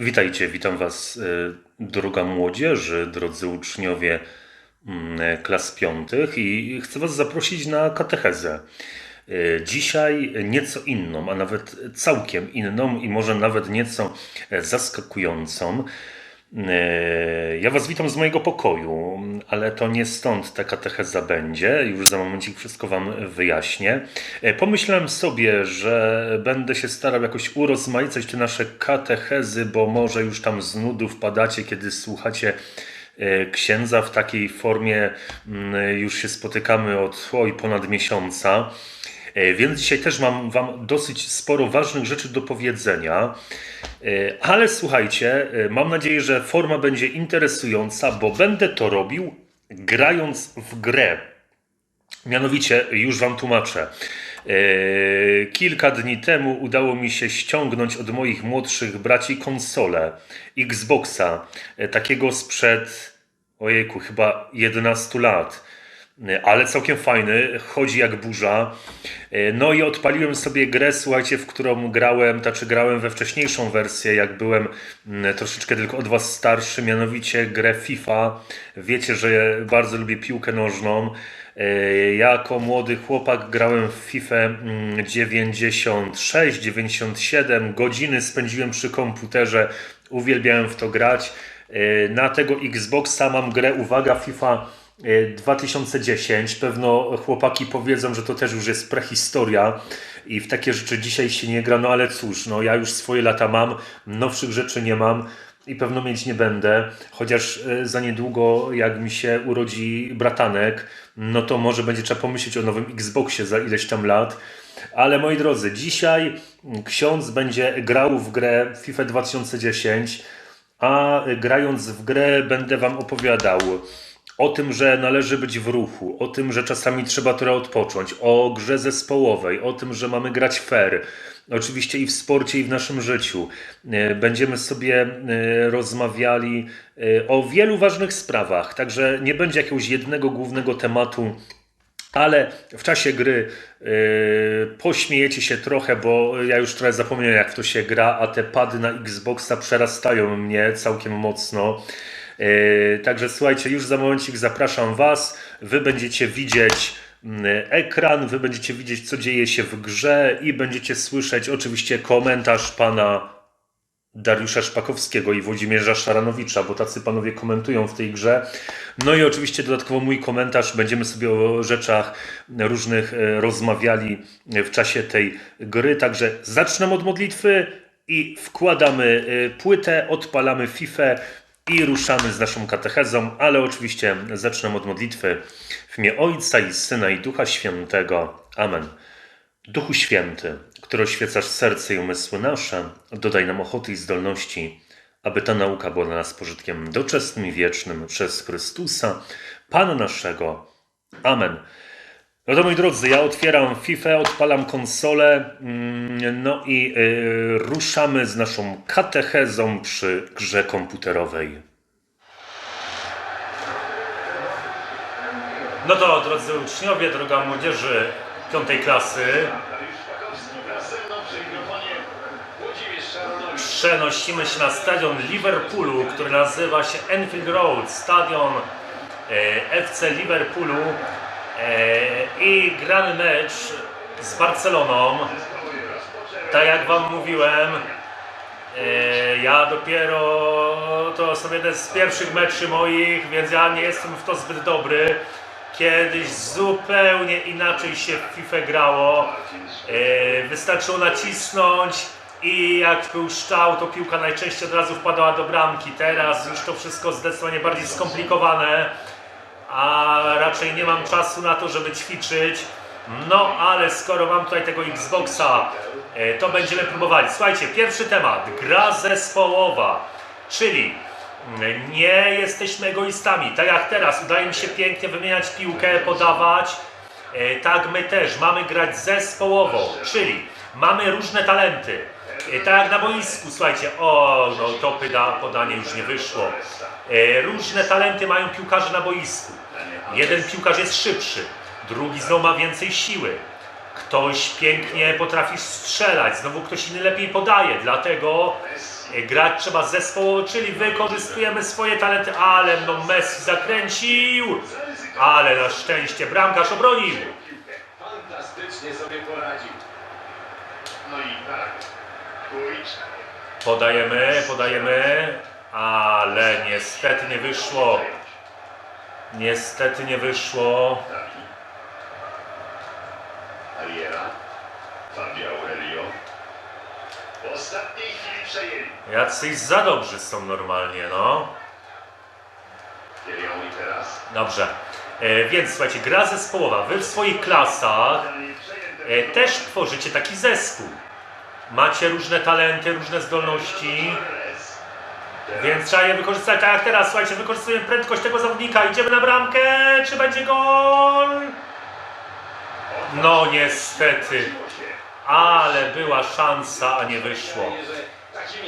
Witajcie, witam Was, y, droga młodzieży, drodzy uczniowie mm, klas piątych i chcę Was zaprosić na katechezę. Y, Dzisiaj nieco inną, a nawet całkiem inną i może nawet nieco zaskakującą. Y, Ja Was witam z mojego pokoju, ale to nie stąd ta katecheza będzie. Już za momencik wszystko Wam wyjaśnię. Y, Pomyślałem sobie, że będę się starał jakoś urozmaicać te nasze katechezy, bo może już tam z nudu wpadacie, kiedy słuchacie y, księdza w takiej formie. mm, Już się spotykamy od oj, ponad miesiąca. E, Więc dzisiaj też mam Wam dosyć sporo ważnych rzeczy do powiedzenia. E, Ale słuchajcie, e, mam nadzieję, że forma będzie interesująca, bo będę to robił grając w grę. Mianowicie, już Wam tłumaczę. Kilka dni temu udało mi się ściągnąć od moich młodszych braci konsolę Xboxa, takiego sprzed, ojejku, chyba 11 lat. Ale całkiem fajny, chodzi jak burza. E, No i odpaliłem sobie grę, słuchajcie, w którą grałem, znaczy grałem we wcześniejszą wersję, jak byłem mm, troszeczkę tylko od Was starszy, mianowicie grę FIFA. Wiecie, że bardzo lubię piłkę nożną. E, Ja jako młody chłopak grałem w FIFA mm, 96, 97, godziny spędziłem przy komputerze, uwielbiałem w to grać. E, Na tego Xboxa mam grę, uwaga, FIFA 2010. Pewno chłopaki powiedzą, że to też już jest prehistoria i w takie rzeczy dzisiaj się nie gra, no ale cóż, no ja już swoje lata mam, nowszych rzeczy nie mam i pewno mieć nie będę, chociaż e, za niedługo jak mi się urodzi bratanek, no to może będzie trzeba pomyśleć o nowym Xboxie za ileś tam lat. Ale moi drodzy, dzisiaj ksiądz będzie grał w grę FIFA 2010, a grając w grę będę Wam opowiadał o tym, że należy być w ruchu, o tym, że czasami trzeba trochę odpocząć, o grze zespołowej, o tym, że mamy grać fair. Oczywiście i w sporcie, i w naszym życiu. E, Będziemy sobie e, rozmawiali e, o wielu ważnych sprawach, także nie będzie jakiegoś jednego głównego tematu, ale w czasie gry yy, pośmiejecie się trochę, bo ja już trochę zapomniałem, jak to się gra, a te pady na Xboxa przerastają mnie całkiem mocno. Yy, także słuchajcie, już za momencik zapraszam Was. Wy będziecie widzieć mm, ekran, Wy będziecie widzieć, co dzieje się w grze i będziecie słyszeć oczywiście komentarz pana Dariusza Szpakowskiego i Włodzimierza Szaranowicza, bo tacy panowie komentują w tej grze. No i oczywiście dodatkowo mój komentarz. Będziemy sobie o rzeczach różnych e, rozmawiali w czasie tej gry. Także zacznę od modlitwy i wkładamy e, płytę, odpalamy FIFA i ruszamy z naszą katechezą, ale oczywiście zacznę od modlitwy w imię Ojca i Syna i Ducha Świętego. Amen. Duchu Święty, który oświecasz serce i umysły nasze, dodaj nam ochoty i zdolności, aby ta nauka była dla nas pożytkiem doczesnym i wiecznym przez Chrystusa, Pana naszego. Amen. No to moi drodzy, ja otwieram FIFA, odpalam konsolę, mm, no i y, ruszamy z naszą katechezą przy grze komputerowej. No to, drodzy uczniowie, droga młodzieży piątej klasy, przenosimy się na stadion Liverpoolu, który nazywa się Enfield Road, stadion e, FC Liverpoolu i gramy mecz z Barceloną. Tak jak Wam mówiłem, e, ja dopiero to są jeden z pierwszych meczy moich, więc ja nie jestem w to zbyt dobry. Kiedyś zupełnie inaczej się w FIFA grało. E, Wystarczyło nacisnąć i jak był szczał, to piłka najczęściej od razu wpadała do bramki. Teraz już to wszystko zdecydowanie bardziej skomplikowane, a raczej nie mam czasu na to, żeby ćwiczyć. No, ale skoro mam tutaj tego Xboxa, e, to będziemy próbowali. Słuchajcie, pierwszy temat. Gra zespołowa, czyli mm, nie jesteśmy egoistami. Tak jak teraz, udaje mi się pięknie wymieniać piłkę, podawać. E, Tak my też mamy grać zespołowo, czyli mamy różne talenty. Tak na boisku, słuchajcie, o, no to pyda, podanie już nie wyszło. E, Różne talenty mają piłkarze na boisku. Jeden piłkarz jest szybszy, drugi znowu ma więcej siły. Ktoś pięknie potrafi strzelać, znowu ktoś inny lepiej podaje, dlatego E, Grać trzeba zespołowo, czyli wykorzystujemy swoje talenty, ale no Messi zakręcił, ale na szczęście bramkarz obronił. Fantastycznie sobie poradził. No i tak. Podajemy, podajemy, ale niestety nie wyszło. Niestety nie wyszło. Jacyś za dobrzy są normalnie, no. Dobrze. E, więc słuchajcie, gra zespołowa. Wy w swoich klasach e, też tworzycie taki zespół. Macie różne talenty, różne zdolności, więc trzeba je wykorzystać. Tak jak teraz, słuchajcie, wykorzystujemy prędkość tego zawodnika. Idziemy na bramkę. Czy będzie gol? No niestety. Ale była szansa, a nie wyszło.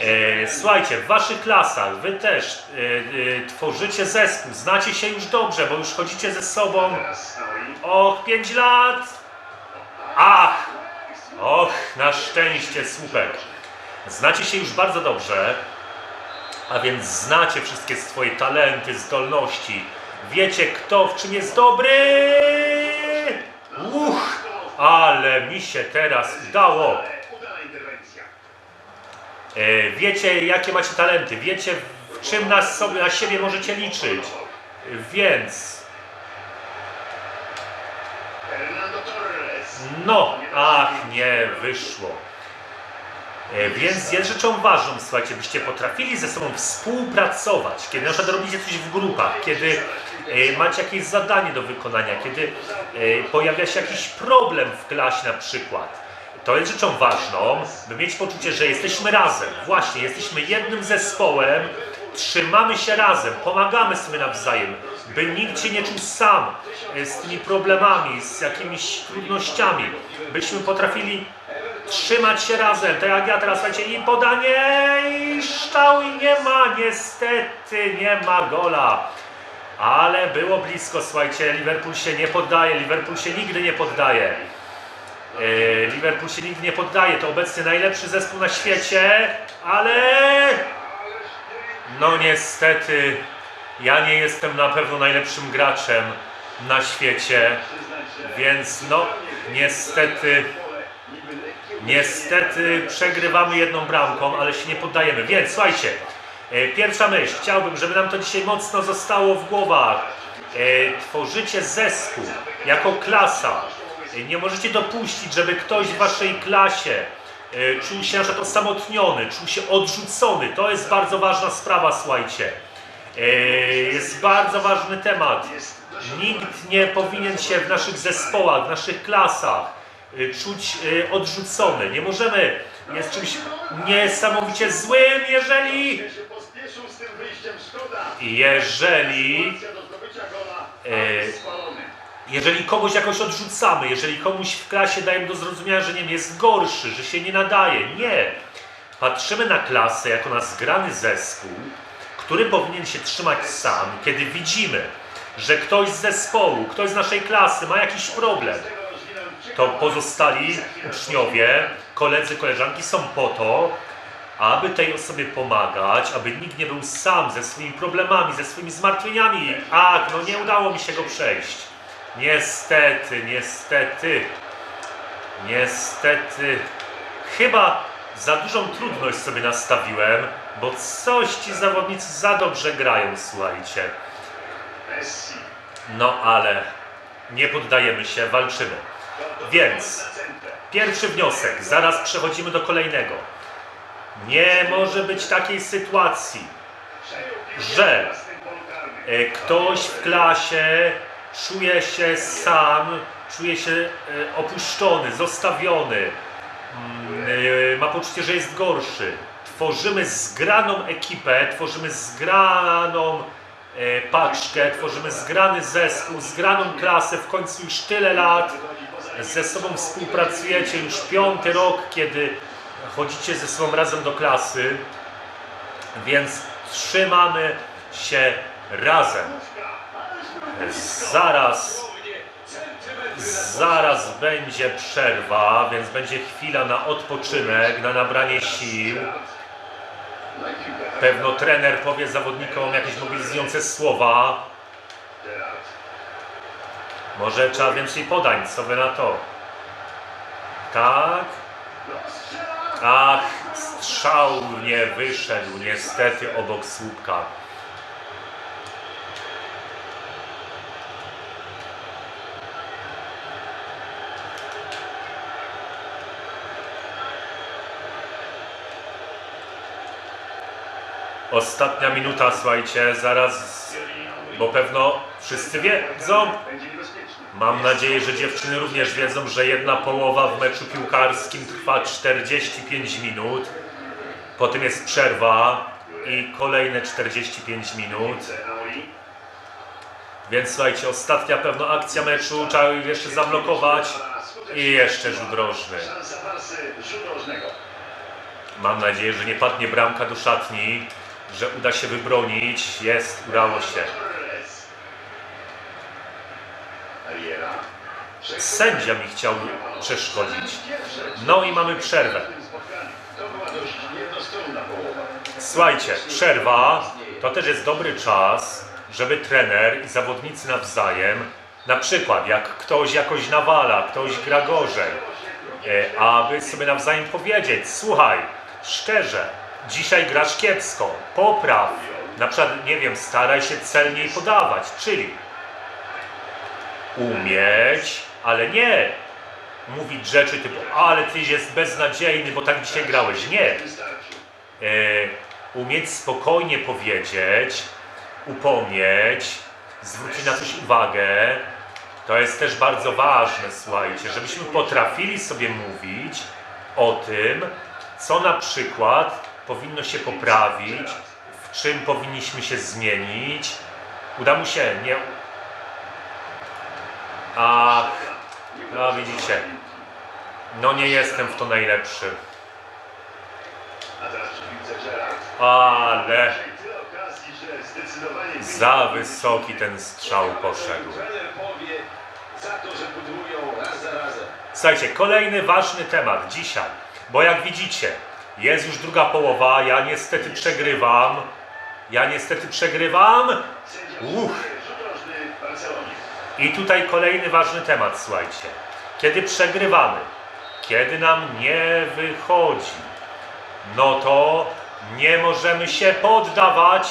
E, słuchajcie, w waszych klasach wy też e, e, tworzycie zespół, znacie się już dobrze, bo już chodzicie ze sobą. Och, 5 lat! Ach! Och, na szczęście, słupek. Znacie się już bardzo dobrze, a więc znacie wszystkie swoje talenty, zdolności. Wiecie, kto w czym jest dobry. Uch, ale mi się teraz udało. E, Wiecie, jakie macie talenty, wiecie, w czym nas sobie, na siebie możecie liczyć. Więc, no, ach, nie wyszło. E, Więc jest rzeczą ważną, słuchajcie, byście potrafili ze sobą współpracować, kiedy na przykład robicie coś w grupach, kiedy e, macie jakieś zadanie do wykonania, kiedy e, pojawia się jakiś problem w klasie na przykład. To jest rzeczą ważną, by mieć poczucie, że jesteśmy razem. Właśnie, jesteśmy jednym zespołem, trzymamy się razem, pomagamy sobie nawzajem, by nikt się nie czuł sam e, z tymi problemami, z jakimiś trudnościami. Byśmy potrafili trzymać się razem, tak jak ja teraz, słuchajcie, i podanie, i szczał, i nie ma, niestety nie ma gola. Ale było blisko, słuchajcie, Liverpool się nie poddaje, Liverpool się nigdy nie poddaje. E, Liverpool się nigdy nie poddaje, to obecnie najlepszy zespół na świecie, ale no niestety ja nie jestem na pewno najlepszym graczem na świecie, więc no niestety Niestety przegrywamy jedną bramką, ale się nie poddajemy. Więc słuchajcie, e, pierwsza myśl. Chciałbym, żeby nam to dzisiaj mocno zostało w głowach. E, Tworzycie zespół jako klasa. E, Nie możecie dopuścić, żeby ktoś w waszej klasie czuł się na przykład osamotniony, czuł się odrzucony. To jest bardzo ważna sprawa, słuchajcie. E, Jest bardzo ważny temat. Nikt nie powinien się w naszych zespołach, w naszych klasach y, czuć odrzucony. Nie możemy, jest czymś niesamowicie złym, jeżeli, się pospieszył z tym wyjściem, szkoda. jeżeli, E. jeżeli kogoś jakoś odrzucamy, jeżeli komuś w klasie dajemy do zrozumienia, że nie wiem, jest gorszy, że się nie nadaje. Nie. Patrzymy na klasę jako na zgrany zespół, który powinien się trzymać sam, kiedy widzimy, że ktoś z zespołu, ktoś z naszej klasy ma jakiś problem. To pozostali uczniowie, koledzy, koleżanki są po to, aby tej osobie pomagać, aby nikt nie był sam ze swoimi problemami, ze swoimi zmartwieniami. Ach, no nie udało mi się go przejść. Niestety, niestety, niestety. Chyba za dużą trudność sobie nastawiłem, bo coś ci zawodnicy za dobrze grają, słuchajcie. No ale nie poddajemy się, walczymy. Więc. Pierwszy wniosek, zaraz przechodzimy do kolejnego. Nie może być takiej sytuacji, Że- e, ktoś w klasie czuje się sam, czuje się e, opuszczony, zostawiony, mm, e, ma poczucie, że jest gorszy. Tworzymy zgraną ekipę, tworzymy zgraną e, paczkę, tworzymy zgrany zespół, zgraną klasę, w końcu już tyle lat ze sobą współpracujecie już piąty rok, kiedy chodzicie ze sobą razem do klasy, więc trzymamy się razem. Zaraz, zaraz będzie przerwa, więc będzie chwila na odpoczynek, na nabranie sił. Pewno trener powie zawodnikom jakieś mobilizujące słowa. Może trzeba więcej podań, co wy na to? Tak? Ach, strzał nie wyszedł niestety obok słupka. Ostatnia minuta, słuchajcie, zaraz, bo pewno wszyscy wiedzą. Mam nadzieję, że dziewczyny również wiedzą, że jedna połowa w meczu piłkarskim trwa 45 minut. Potem jest przerwa i kolejne 45 minut. Więc słuchajcie, ostatnia pewno akcja meczu, trzeba jeszcze zablokować i jeszcze rzut rożny. Mam nadzieję, że nie padnie bramka do szatni, że uda się wybronić. Jest, udało się. Sędzia mi chciał przeszkodzić. No i mamy przerwę. Słuchajcie, przerwa to też jest dobry czas, żeby trener i zawodnicy nawzajem, na przykład jak ktoś jakoś nawala, ktoś gra gorzej, e, aby sobie nawzajem powiedzieć, słuchaj, szczerze, dzisiaj grasz kiepsko, popraw, na przykład, nie wiem, staraj się celniej podawać, czyli umieć, ale nie mówić rzeczy typu, ale ty jest beznadziejny, bo tak dzisiaj grałeś. Nie e, umieć spokojnie powiedzieć, upomnieć, zwrócić na coś uwagę. To jest też bardzo ważne, słuchajcie, żebyśmy potrafili sobie mówić o tym, co na przykład powinno się poprawić, w czym powinniśmy się zmienić. Uda mu się, nie. A, no widzicie, no nie jestem w to najlepszy. Ale za wysoki ten strzał poszedł. Słuchajcie, kolejny ważny temat dzisiaj, bo jak widzicie, jest już druga połowa, ja niestety przegrywam. Ja niestety przegrywam. Barcelonie. I tutaj kolejny ważny temat, słuchajcie. Kiedy przegrywamy, kiedy nam nie wychodzi, no to nie możemy się poddawać.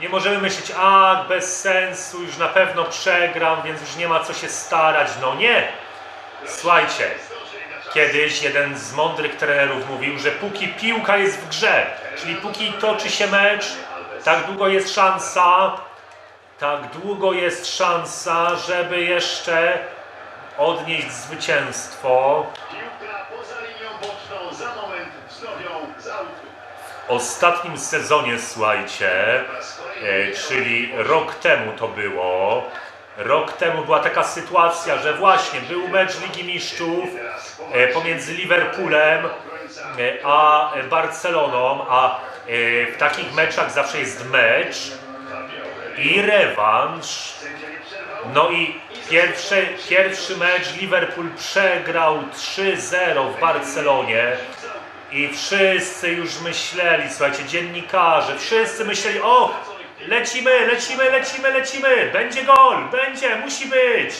Nie możemy myśleć, a bez sensu, już na pewno przegram, więc już nie ma co się starać. No nie. Słuchajcie. Kiedyś jeden z mądrych trenerów mówił, że póki piłka jest w grze, czyli póki toczy się mecz, tak długo jest szansa, tak długo jest szansa, żeby jeszcze odnieść zwycięstwo. Piłka poza linią boczną, za moment wznowią z autu. W ostatnim sezonie, słuchajcie, e, czyli rok temu to było. Rok temu była taka sytuacja, że właśnie był mecz Ligi Mistrzów e, pomiędzy Liverpoolem. E, a Barceloną, a e, w takich meczach zawsze jest mecz i rewanż. No i pierwszy, pierwszy mecz Liverpool przegrał 3-0 w Barcelonie i wszyscy już myśleli, słuchajcie, dziennikarze, wszyscy myśleli, o, lecimy, lecimy, lecimy, lecimy, będzie gol, będzie, musi być.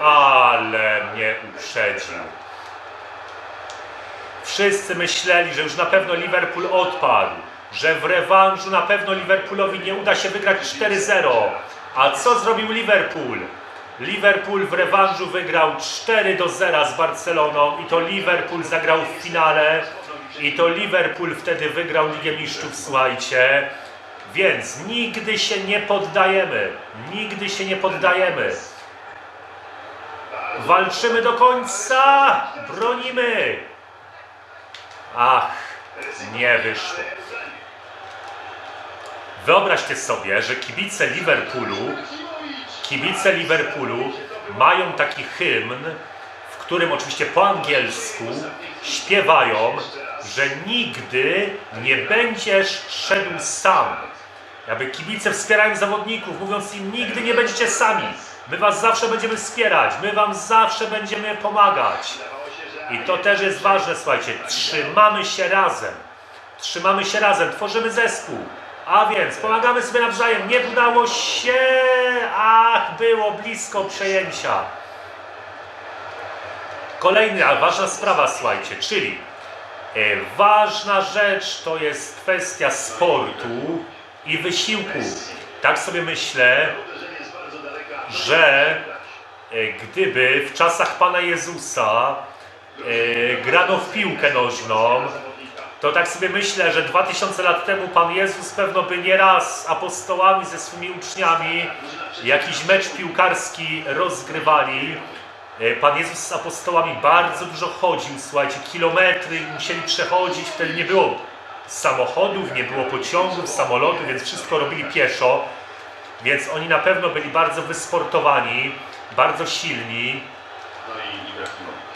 Ale mnie uprzedził. Wszyscy myśleli, że już na pewno Liverpool odpadł, że w rewanżu na pewno Liverpoolowi nie uda się wygrać 4-0. A co zrobił Liverpool? Liverpool w rewanżu wygrał 4 do 0 z Barceloną i to Liverpool zagrał w finale i to Liverpool wtedy wygrał Ligę Mistrzów, słuchajcie. Więc nigdy się nie poddajemy. Nigdy się nie poddajemy. Walczymy do końca! Bronimy! Ach, nie wyszło. Wyobraźcie sobie, że kibice Liverpoolu, kibice Liverpoolu mają taki hymn, w którym oczywiście po angielsku śpiewają, że nigdy nie będziesz szedł sam. Jakby kibice wspierają zawodników, mówiąc im nigdy nie będziecie sami. My was zawsze będziemy wspierać, my wam zawsze będziemy pomagać. I to też jest ważne, słuchajcie, trzymamy się razem. Trzymamy się razem, tworzymy zespół. A więc pomagamy sobie nawzajem. Nie udało się. Ach, było blisko przejęcia. Kolejna ważna sprawa, słuchajcie, czyli e, ważna rzecz to jest kwestia sportu i wysiłku. Tak sobie myślę, że e, gdyby w czasach Pana Jezusa e, grano w piłkę nożną, to tak sobie myślę, że 2000 lat temu Pan Jezus pewno by nieraz z apostołami, ze swymi uczniami jakiś mecz piłkarski rozgrywali. E, Pan Jezus z apostołami bardzo dużo chodził, słuchajcie, kilometry musieli przechodzić, wtedy nie było samochodów, nie było pociągów, samolotów, więc wszystko robili pieszo. Więc oni na pewno byli bardzo wysportowani, bardzo silni, No i Ibrahimowicz.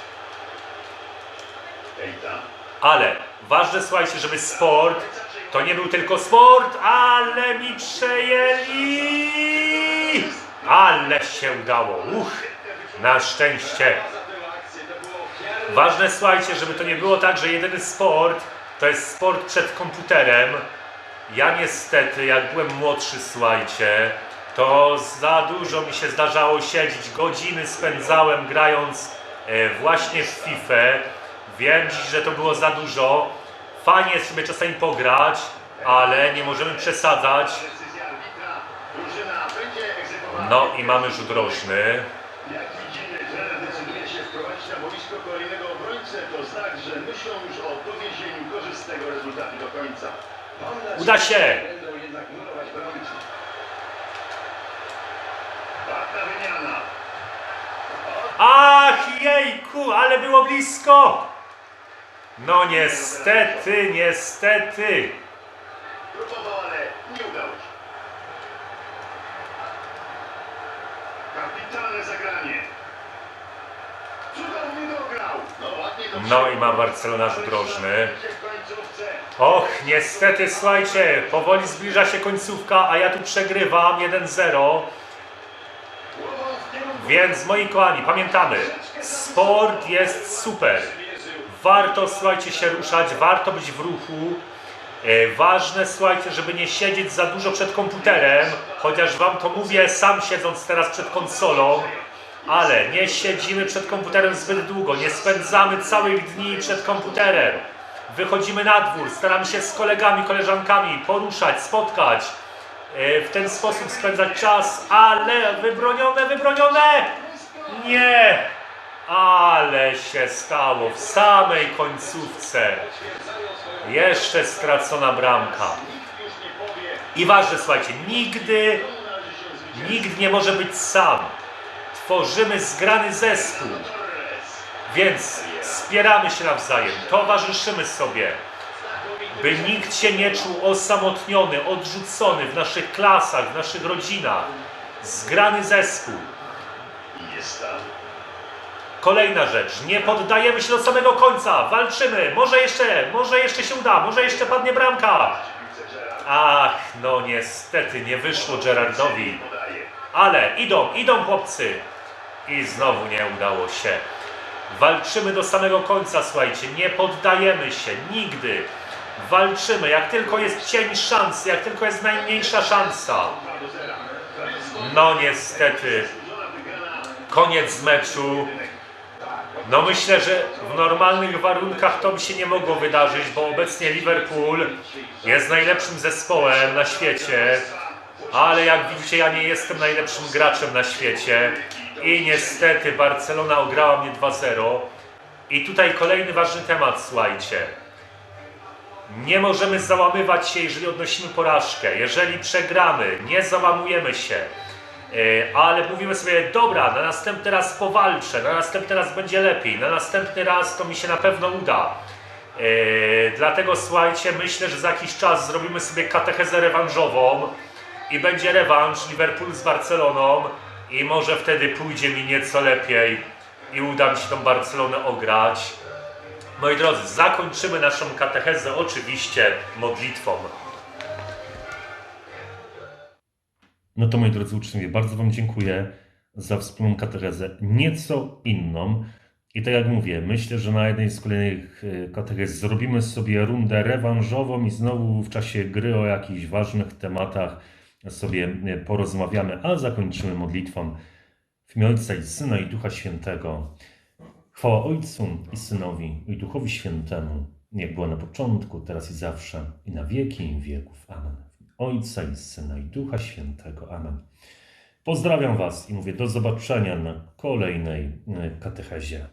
Ejta. ale ważne słuchajcie, żeby sport to nie był tylko sport, ale mi przejęli! Ale się udało, uch, na szczęście. Ważne słuchajcie, żeby to nie było tak, że jedyny sport to jest sport przed komputerem. Ja niestety, jak byłem młodszy, słuchajcie, to za dużo mi się zdarzało siedzieć. Godziny spędzałem grając e, właśnie w FIFA. Wiem dziś, że to było za dużo. Fajnie jest sobie czasami pograć, ale nie możemy przesadzać. No i mamy rzut rożny. Wprowadzić na boisko kolejnego obrońcę. To znak, że myślą już o dowiezieniu korzystnego rezultatu do końca. Nadzieję, Uda się! Będą jednak murować bramki. Ładna wymiana. Ach, jejku, ale było blisko! No niestety, niestety. Próbował, ale nie udało się. Kapitalne zagranie. No i ma Barcelona rzut rożny. W końcówce. Och, niestety, słuchajcie, powoli zbliża się końcówka, a ja tu przegrywam 1-0. Głową w kierunku Więc moi kochani, pamiętamy, sport jest super. Warto, słuchajcie, się ruszać, warto być w ruchu. E, Ważne, słuchajcie, żeby nie siedzieć za dużo przed komputerem, chociaż wam to mówię sam siedząc teraz przed konsolą, ale nie siedzimy przed komputerem zbyt długo, nie spędzamy całych dni przed komputerem. Wychodzimy na dwór, staramy się z kolegami, koleżankami poruszać, spotkać, e, w ten sposób spędzać czas, ale wybronione, wybronione! Nie! Ale się stało w samej końcówce. Jeszcze stracona bramka. I ważne, słuchajcie, nigdy, nikt nie może być sam. Tworzymy zgrany zespół, więc wspieramy się nawzajem, towarzyszymy sobie, by nikt się nie czuł osamotniony, odrzucony w naszych klasach, w naszych rodzinach. Zgrany zespół. Kolejna rzecz, nie poddajemy się do samego końca, walczymy, może jeszcze, może jeszcze się uda, może jeszcze padnie bramka. Ach, no niestety nie wyszło Gerardowi, ale idą, idą chłopcy. I znowu nie udało się. Walczymy do samego końca, słuchajcie, nie poddajemy się, nigdy. Walczymy, jak tylko jest cień szansy, jak tylko jest najmniejsza szansa. 2 do 0. To jest No niestety, koniec meczu. No myślę, że w normalnych warunkach to by się nie mogło wydarzyć, bo obecnie Liverpool jest najlepszym zespołem na świecie, ale jak widzicie ja nie jestem najlepszym graczem na świecie i niestety Barcelona ograła mnie 2-0 i tutaj kolejny ważny temat, słuchajcie. Nie możemy załamywać się, jeżeli odnosimy porażkę. Jeżeli przegramy, nie załamujemy się. E, ale mówimy sobie, dobra, na następny raz powalczę, na następny raz będzie lepiej, na następny raz to mi się na pewno uda. E, dlatego słuchajcie, myślę, że za jakiś czas zrobimy sobie katechezę rewanżową i będzie rewanż Liverpool z Barceloną i może wtedy pójdzie mi nieco lepiej i uda mi się tą Barcelonę ograć. Moi drodzy, zakończymy naszą katechezę oczywiście modlitwą. No to moi drodzy uczniowie, bardzo Wam dziękuję za wspólną katechezę, nieco inną. I tak jak mówię, myślę, że na jednej z kolejnych e, katechez zrobimy sobie rundę rewanżową i znowu w czasie gry o jakichś ważnych tematach sobie e, porozmawiamy, a zakończymy modlitwą w imię Ojca i Syna i Ducha Świętego. Chwała Ojcu i Synowi i Duchowi Świętemu, jak było na początku, teraz i zawsze, i na wieki wieków. Amen. Ojca i Syna i Ducha Świętego. Amen. Pozdrawiam Was i mówię do zobaczenia na kolejnej e, katechezie.